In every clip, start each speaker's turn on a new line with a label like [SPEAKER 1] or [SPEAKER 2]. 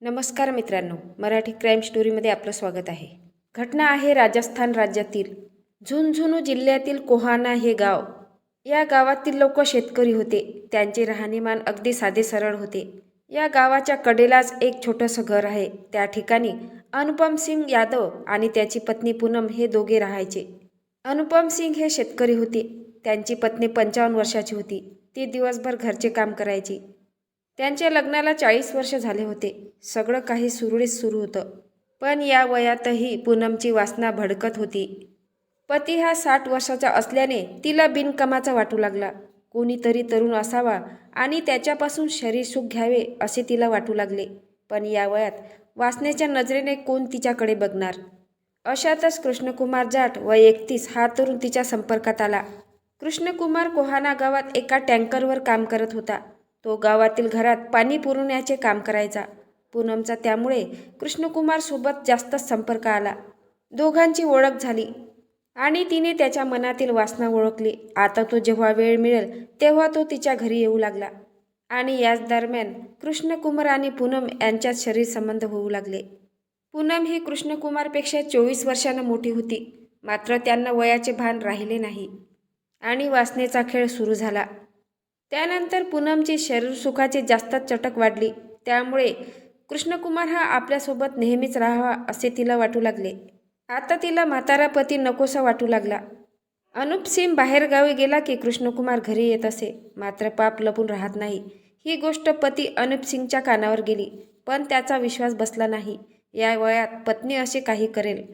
[SPEAKER 1] नमस्कार मित्रांनो मराठी क्राईम स्टोरीमध्ये आपलं स्वागत आहे. घटना आहे राजस्थान राज्यातील झुंझुनू जिल्ह्यातील कोहाना हे गाव. या गावातील लोक शेतकरी होते. त्यांचे राहणीमान अगदी साधे सरळ होते. या गावाच्या कडेलाच एक छोटंसं घर आहे. त्या ठिकाणी अनुपम सिंग यादव आणि त्याची पत्नी पूनम हे दोघे राहायचे. अनुपम सिंग हे शेतकरी होते. त्यांची पत्नी पंचावन्न वर्षाची होती. ती दिवसभर घरचे काम करायची. त्यांच्या लग्नाला चाळीस वर्ष झाले होते. सगळं काही सुरळीत सुरू होतं. पण या वयातही पूनमची वासना भडकत होती. पती हा साठ वर्षाचा असल्याने तिला बिनकामाचा वाटू लागला. कोणीतरी तरुण असावा आणि त्याच्यापासून शरीर सुख घ्यावे असे तिला वाटू लागले. पण या वयात वासनेच्या नजरेने कोण तिच्याकडे बघणार? अशातच कृष्णकुमार जाट व एकतीस हा तरुण तिच्या संपर्कात आला. कृष्णकुमार कोहाना गावात एका टँकरवर काम करत होता. तो गावातील घरात पाणी पुरवण्याचे काम करायचा. पूनमचा त्यामुळे कृष्णकुमारसोबत जास्तच संपर्क आला. दोघांची ओळख झाली. आणि तिने त्याच्या मनातील वासना ओळखली. आता तो जेव्हा वेळ मिळेल तेव्हा तो तिच्या घरी येऊ लागला. आणि याच दरम्यान कृष्णकुमार आणि पूनम यांच्यात शरीर संबंध होऊ लागले. पूनम ही कृष्णकुमारपेक्षा चोवीस वर्षानं मोठी होती. मात्र त्यांना वयाचे भान राहिले नाही. आणि वासनेचा खेळ सुरू झाला. त्यानंतर पूनमची शरीर सुखाची जास्तच चटक वाढली. त्यामुळे कृष्णकुमार हा आपल्यासोबत नेहमीच राहावा असे तिला वाटू लागले. आता तिला म्हातारा पती नकोसा वाटू लागला. अनुप सिंग बाहेरगावी गेला की कृष्णकुमार घरी येत असे. मात्र पाप लपून राहत नाही. ही गोष्ट पती अनुप सिंगच्या कानावर गेली. पण त्याचा विश्वास बसला नाही. या वयात पत्नी असे काही करेल.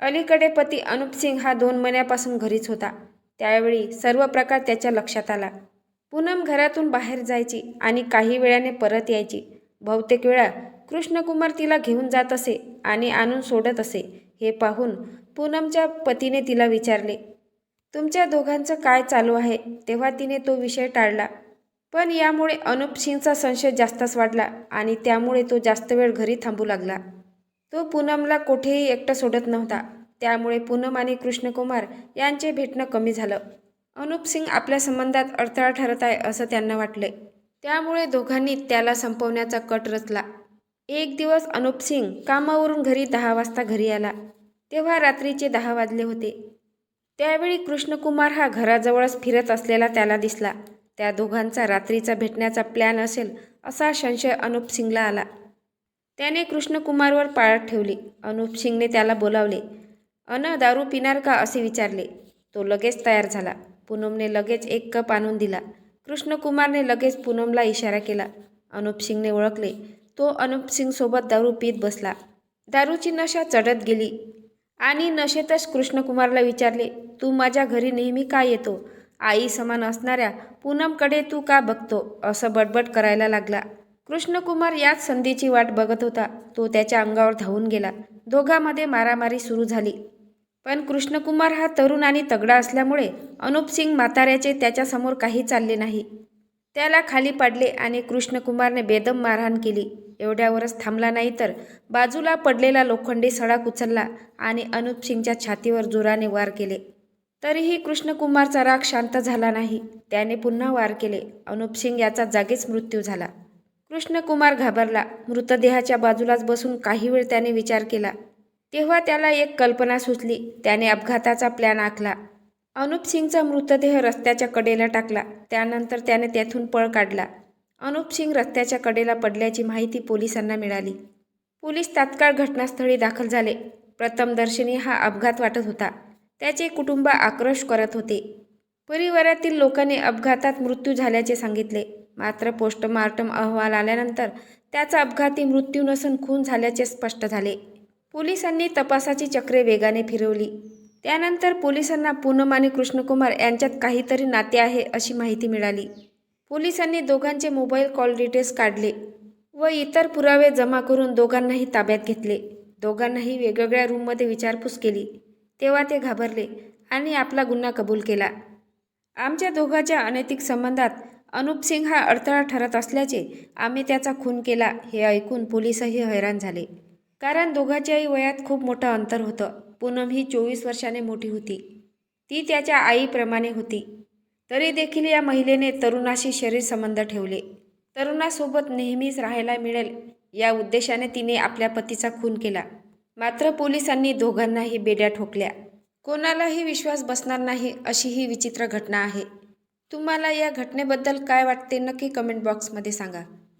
[SPEAKER 1] अलीकडे पती अनुप सिंग हा दोन महिन्यापासून घरीच होता. त्यावेळी सर्व प्रकार त्याच्या लक्षात आला. पूनम घरातून बाहेर जायची आणि काही वेळाने परत यायची. बहुतेक वेळा कृष्णकुमार तिला घेऊन जात असे आणि आणून सोडत असे हे पाहून पूनमच्या पतीने तिला विचारले तुमच्या दोघांचं काय चालू आहे? तेव्हा तिने तो विषय टाळला. पण यामुळे अनुप सिंगचा संशय जास्तच वाढला आणि त्यामुळे तो जास्त वेळ घरी थांबू लागला. तो पूनमला कुठेही एकटं सोडत नव्हता. त्यामुळे पूनम आणि कृष्णकुमार यांचे भेटणं कमी झालं. अनुप सिंग आपल्या संबंधात अडथळा ठरत आहे असं त्यांना वाटले त्यामुळे दोघांनी त्याला संपवण्याचा कट रचला. एक दिवस अनुप सिंग कामावरून घरी दहा वाजता घरी आला. तेव्हा रात्रीचे दहा वाजले होते. त्यावेळी कृष्णकुमार हा घराजवळच फिरत असलेला त्याला दिसला. त्या दोघांचा रात्रीचा भेटण्याचा प्लॅन असेल असा संशय अनुप सिंगला आला. त्याने कृष्णकुमारवर पाळत ठेवली. अनुप सिंगने त्याला बोलावले अन दारू पिणार का? असे विचारले. तो लगेच तयार झाला. पूनमने लगेच एक कप आणून दिला. कृष्णकुमारने लगेच पूनमला इशारा केला. अनुप सिंगने ओळखले. तो अनुप सिंगसोबत दारू पीत बसला. दारूची नशा चढत गेली. आणि नशेतच कृष्णकुमारला विचारले तू माझ्या घरी नेहमी का येतो? आई समान असणाऱ्या पूनमकडे तू का बघतो? असं बडबड करायला लागला. कृष्णकुमार याच संधीची वाट बघत होता. तो त्याच्या अंगावर धावून गेला. दोघांमध्ये मारामारी सुरू झाली. पण कृष्णकुमार हा तरुण आणि तगडा असल्यामुळे अनुप सिंग म्हाताऱ्याचे त्याच्यासमोर काही चालले नाही. त्याला खाली पाडले आणि कृष्णकुमारने बेदम मारहाण केली. एवढ्यावरच थांबला नाही तर बाजूला पडलेला लोखंडी सडाक उचलला आणि अनुप सिंगच्या छातीवर जोराने वार केले. तरीही कृष्णकुमारचा राग शांत झाला नाही. त्याने पुन्हा वार केले. अनुप सिंग याचा जागीच मृत्यू झाला. कृष्णकुमार घाबरला. मृतदेहाच्या बाजूलाच बसून काही वेळ त्याने विचार केला. तेव्हा त्याला एक कल्पना सुचली. त्याने अपघाताचा प्लॅन आखला. अनुप सिंगचा मृतदेह रस्त्याच्या कडेला टाकला. त्यानंतर त्याने त्यातून पळ काढला. अनुप सिंग रस्त्याच्या कडेला पडल्याची माहिती पोलिसांना मिळाली. पोलीस तात्काळ घटनास्थळी दाखल झाले. प्रथमदर्शनी हा अपघात वाटत होता. त्याचे कुटुंब आक्रोश करत होते. परिवारातील लोकांनी अपघातात मृत्यू झाल्याचे सांगितले. मात्र पोस्टमार्टम अहवाल आल्यानंतर त्याचा अपघाती मृत्यू नसून खून झाल्याचे स्पष्ट झाले. पोलिसांनी तपासाची चक्रे वेगाने फिरवली. त्यानंतर पोलिसांना पूनम आणि कृष्णकुमार यांच्यात काहीतरी नाते आहे अशी माहिती मिळाली. पोलिसांनी दोघांचे मोबाईल कॉल डिटेल्स काढले व इतर पुरावे जमा करून दोघांनाही ताब्यात घेतले. दोघांनाही वेगवेगळ्या रूममध्ये विचारपूस केली. तेव्हा ते घाबरले आणि आपला गुन्हा कबूल केला. आमच्या दोघांच्या अनैतिक संबंधात अनुप सिंग हा अडथळा ठरत असल्याचे आम्ही त्याचा खून केला हे ऐकून पोलिसही हैराण झाले. कारण दोघांच्याही वयात खूप मोठं अंतर होतं. पूनम ही चोवीस वर्षाने मोठी होती. ती त्याच्या आईप्रमाणे होती. तरी देखील या महिलेने तरुणाशी शरीर संबंध ठेवले. तरुणासोबत नेहमीच राहायला मिळेल या उद्देशाने तिने आपल्या पतीचा खून केला. मात्र पोलिसांनी दोघांनाही बेड्या ठोकल्या. कोणालाही विश्वास बसणार नाही अशी ही विचित्र घटना आहे. तुम्हाला या घटनेबद्दल काय वाटते नक्की कमेंट बॉक्समध्ये सांगा.